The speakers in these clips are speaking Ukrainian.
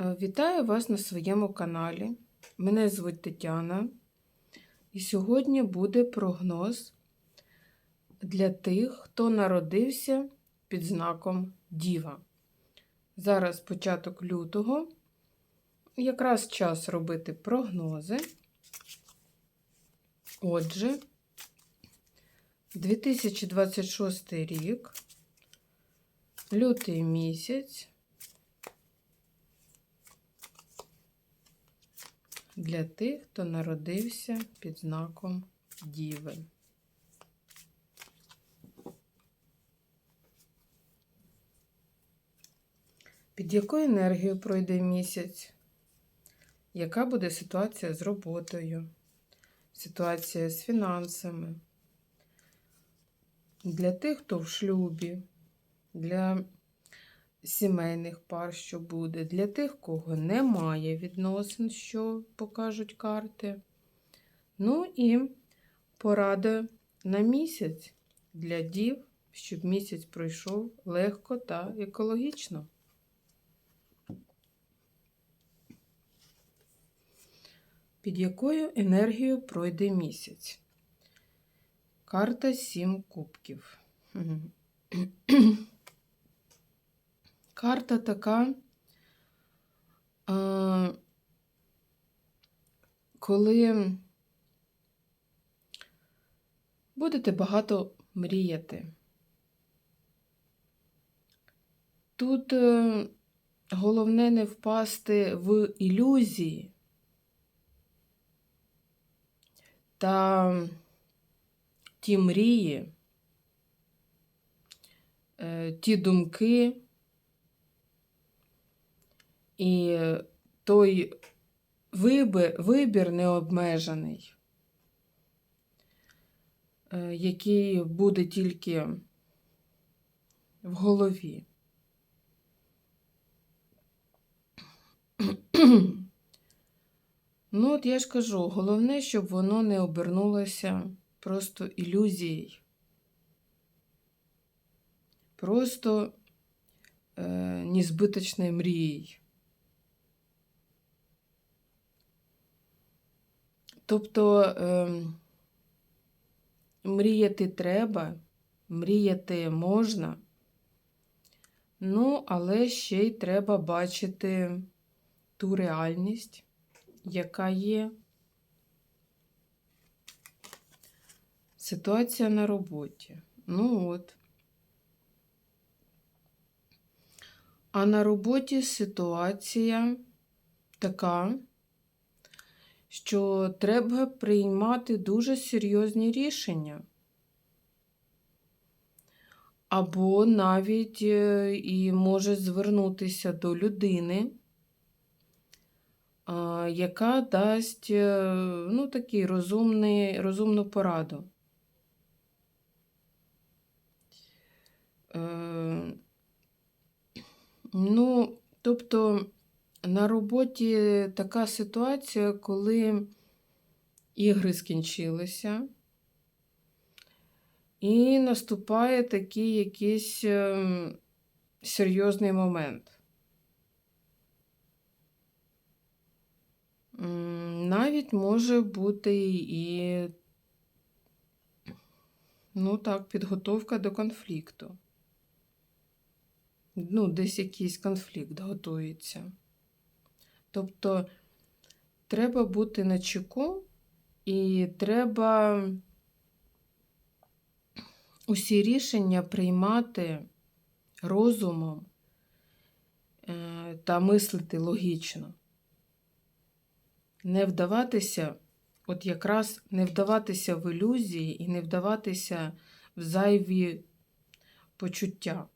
Е, Вітаю вас на своєму каналі. Мене звуть Тетяна. І сьогодні буде прогноз для тих, хто народився під знаком Діва. Зараз початок лютого. Якраз час робити прогнози. Отже, 2026 рік, лютий місяць. Для тих, хто народився під знаком Діви. Під якою енергією пройде місяць? Яка буде ситуація з роботою? Ситуація з фінансами? Для тих, хто в шлюбі, для сімейних пар, що буде, для тих, кого немає відносин, що покажуть карти. Ну і порада на місяць для дів, щоб місяць пройшов легко та екологічно. Під якою енергією пройде місяць? Карта Сім кубків. Карта така, е, коли будете багато мріяти. Тут е, головне не впасти в ілюзії та ті мрії, е, ті думки. І той вибір, вибір необмежений, е, який буде тільки в голові. Ну, от я ж кажу, головне, щоб воно не обернулося просто ілюзією. Просто е, незбиточною мрією. Тобто е, мріяти треба, мріяти можна, ну, але ще й треба бачити ту реальність, яка є. Ситуація на роботі. Ну от. А на роботі ситуація така що треба приймати дуже серйозні рішення. Або навіть е, і може звернутися до людини, яка дасть е, ну, такий розумний, розумну пораду. Е, ну, тобто на роботі така ситуація, коли ігри скінчилися, і наступає такий якийсь ем, серйозний момент. Навіть може бути і, ну так, підготовка до конфлікту. Ну, десь якийсь конфлікт готується. Тобто треба бути на чеку і треба усі рішення приймати розумом е, та мислити логічно. Не вдаватися, от якраз не вдаватися в ілюзії і не вдаватися в зайві почуття.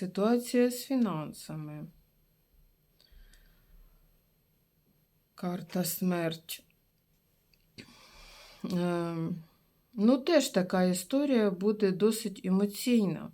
Ситуація з фінансами. Карта смерть. Ем, ну, теж така історія буде досить емоційна.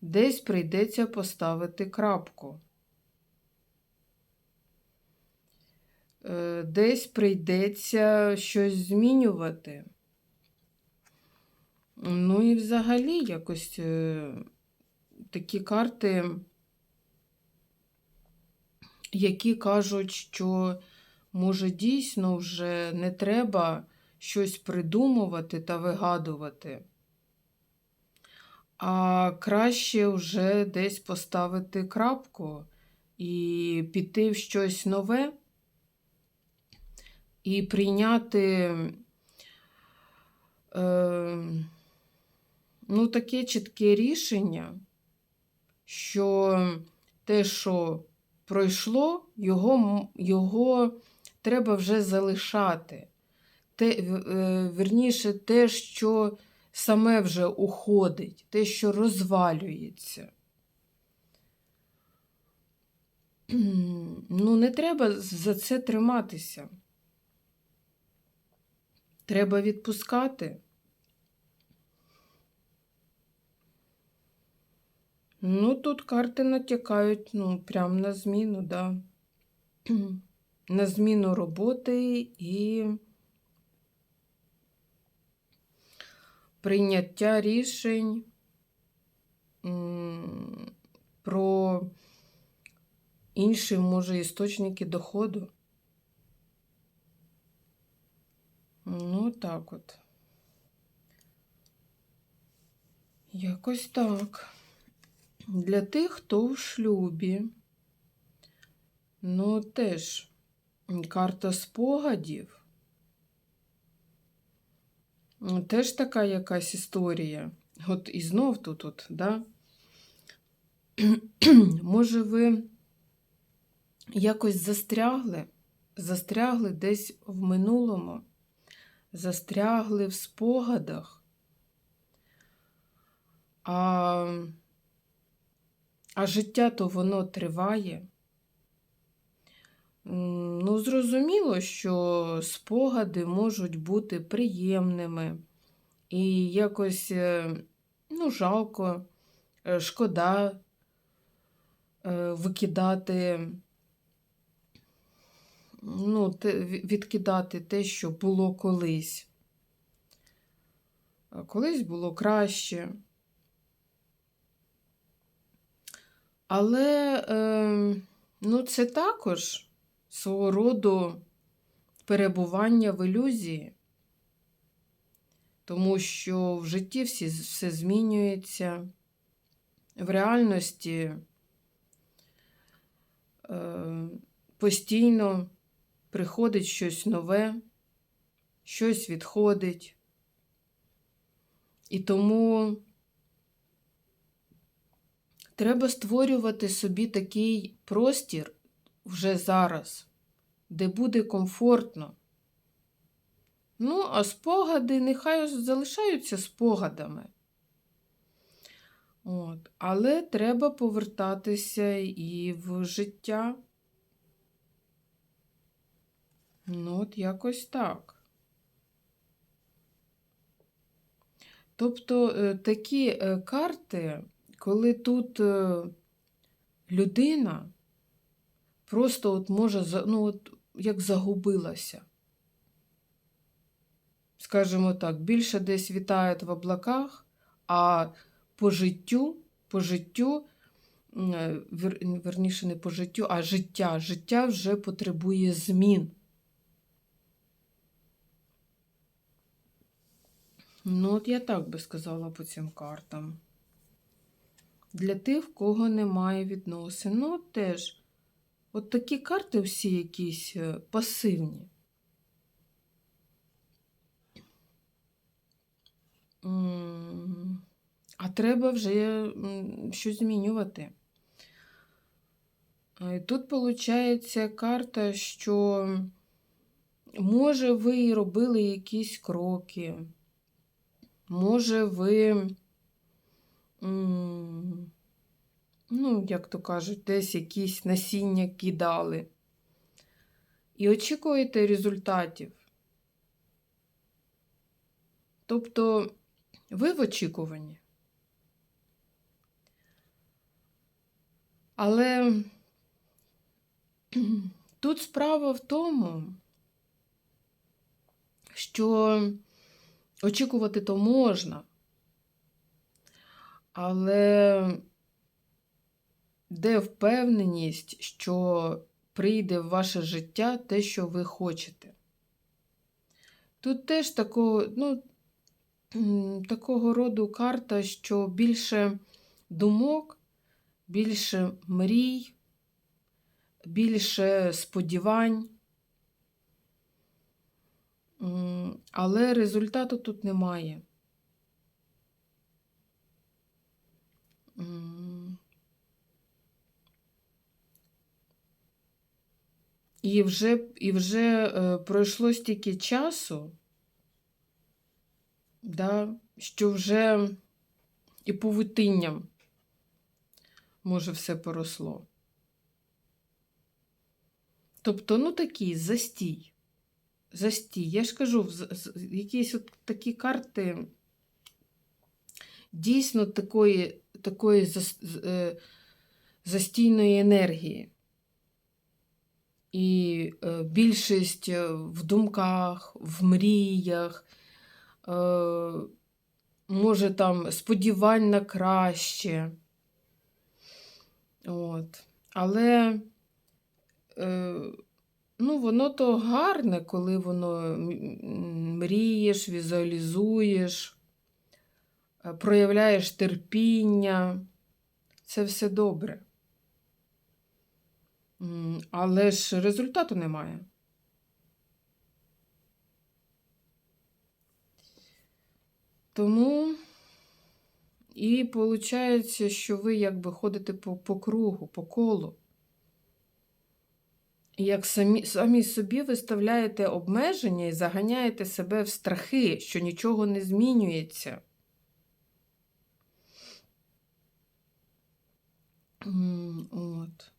Десь прийдеться поставити крапку. Е, десь прийдеться щось змінювати. Ну і взагалі якось е, такі карти, які кажуть, що може дійсно вже не треба щось придумувати та вигадувати, а краще вже десь поставити крапку і піти в щось нове і прийняти е, ну, таке чітке рішення, що те, що пройшло, його, його треба вже залишати. Те, е, верніше, те, що саме вже уходить, те, що розвалюється. Ну, не треба за це триматися. Треба відпускати. Ну, тут карти натякають, ну, прям на зміну, да. На зміну роботи і прийняття рішень про інші, може, істочники доходу. Ну, так от. Якось так. Для тих, хто в шлюбі, ну, теж карта спогадів. Теж така якась історія. От і знов тут, от, да? Може, ви якось застрягли, застрягли десь в минулому, застрягли в спогадах. А, а життя то воно триває. Ну, зрозуміло, що спогади можуть бути приємними і якось, е, ну, жалко, е, шкода е, викидати, ну, відкидати те, що було колись. Колись було краще. Але е, ну, це також свого роду перебування в ілюзії, тому що в житті всі, все змінюється, в реальності е, постійно приходить щось нове, щось відходить. І тому треба створювати собі такий простір вже зараз, де буде комфортно. Ну, а спогади нехай залишаються спогадами. От. Але треба повертатися і в життя. Ну, от якось так. Тобто е, такі е, карти, коли тут е, людина просто от може, ну, от, як загубилася. Скажімо так, більше десь вітає в облаках, а по життю, по життю, е, вер- верніше не по життю, а життя. Життя вже потребує змін. Ну, от я так би сказала по цим картам. Для тих, в кого немає відносин. Ну, теж, от такі карти всі якісь е, пасивні. А треба вже щось змінювати. І тут виходить карта, що може ви робили якісь кроки, може ви, ну, як то кажуть, десь якісь насіння кидали. І очікуєте результатів. Тобто ви в очікуванні. Але тут справа в тому, що очікувати то можна, Але де впевненість, що прийде в ваше життя те, що ви хочете? Тут теж такого, ну, такого роду карта, що більше думок, більше мрій, більше сподівань. Але результату тут немає. І вже, і вже е, пройшло стільки часу, да, що вже і павутинням може все поросло. Тобто, ну такий застій. Застій. Я ж кажу, якісь от такі карти дійсно такої, такої е, застійної енергії. І е, більшість е, в думках, в мріях, може там сподівань на краще. От. Але ну, воно то гарне, коли воно мрієш, візуалізуєш, проявляєш терпіння. Це все добре. Але ж результату немає. Тому і виходить, що ви якби ходите по, по кругу, по колу. І Як самі, самі собі виставляєте обмеження і заганяєте себе в страхи, що нічого не змінюється. От.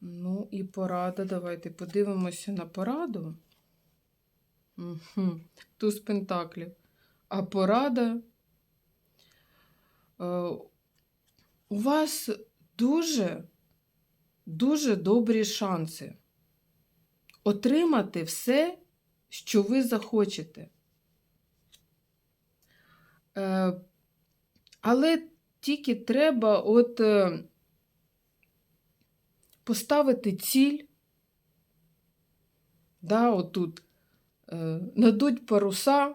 Ну і порада. Давайте подивимося на пораду. Угу. Туз пентаклів. А порада. Е, у вас дуже, дуже добрі шанси отримати все, що ви захочете. Е, але тільки треба от е, поставити ціль, да, отут, е, надуть паруса,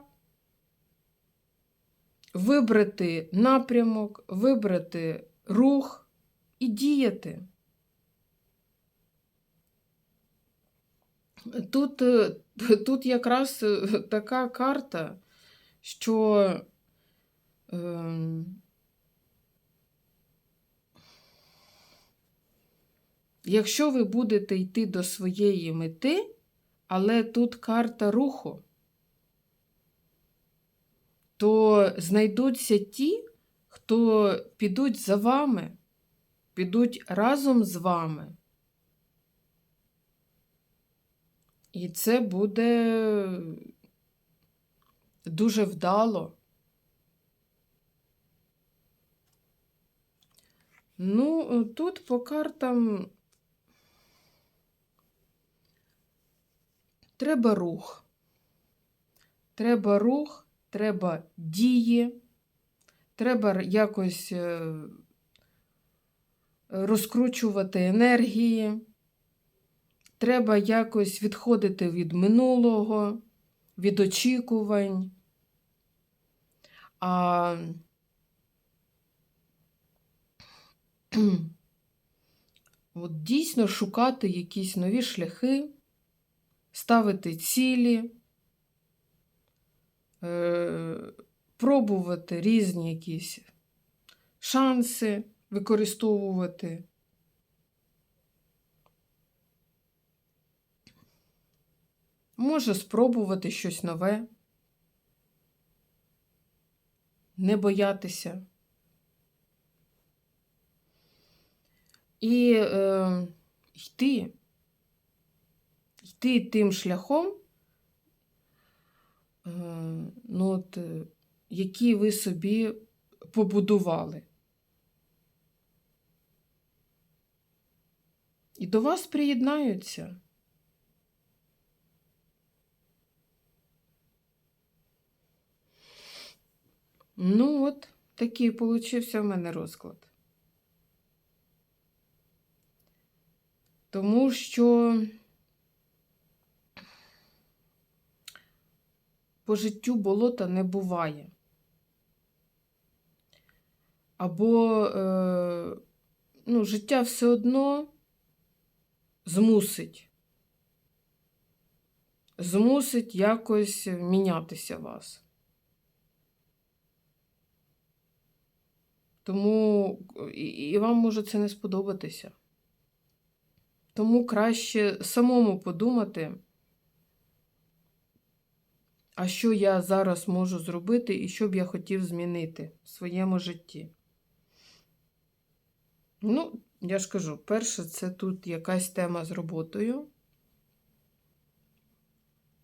вибрати напрямок, вибрати рух і діяти. Тут, е, тут якраз така карта, що ем, якщо ви будете йти до своєї мети, але тут карта руху, то знайдуться ті, хто підуть за вами, підуть разом з вами. І це буде дуже вдало. Ну, тут по картам треба рух. Треба рух, треба дії, треба якось е, розкручувати енергії. Треба якось відходити від минулого, від очікувань. А от дійсно шукати якісь нові шляхи, ставити цілі, е, пробувати різні якісь шанси використовувати. Може спробувати щось нове, не боятися. І е, йти, йти тим шляхом, е, ну, от, е, який ви собі побудували. І до вас приєднаються. Ну, от такий получився в мене розклад. Тому що по життю болота не буває. Або е, ну, життя все одно змусить. Змусить якось мінятися вас. Тому і, і вам може це не сподобатися. Тому краще самому подумати, а що я зараз можу зробити і що б я хотів змінити в своєму житті. Ну, я ж кажу, перше, це тут якась тема з роботою.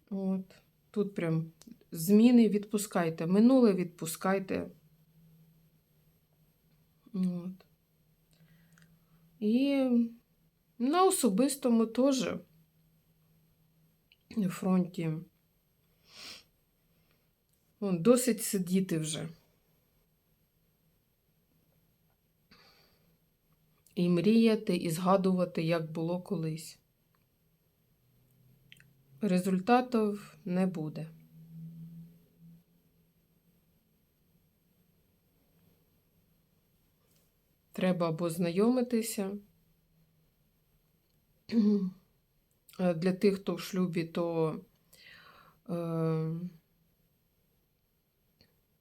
От. Тут прям зміни відпускайте. Минуле відпускайте. От. І на особистому теж фронті. Вон, досить сидіти вже. І мріяти, і згадувати, як було колись. Результатів не буде. Треба або знайомитися. Для тих, хто в шлюбі, то е,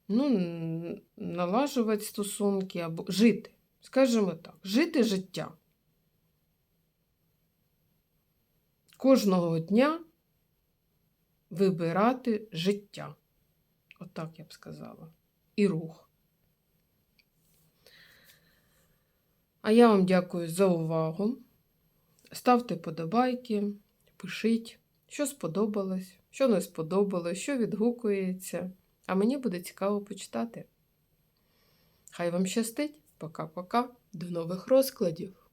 ну, налажувати стосунки або жити. Скажімо так, жити життя. Кожного дня вибирати життя. Отак я б сказала. І рух. А я вам дякую за увагу. Ставте подобайки, пишіть, що сподобалось, що не сподобалось, що відгукується. А мені буде цікаво почитати. Хай вам щастить. Пока-пока. До нових розкладів.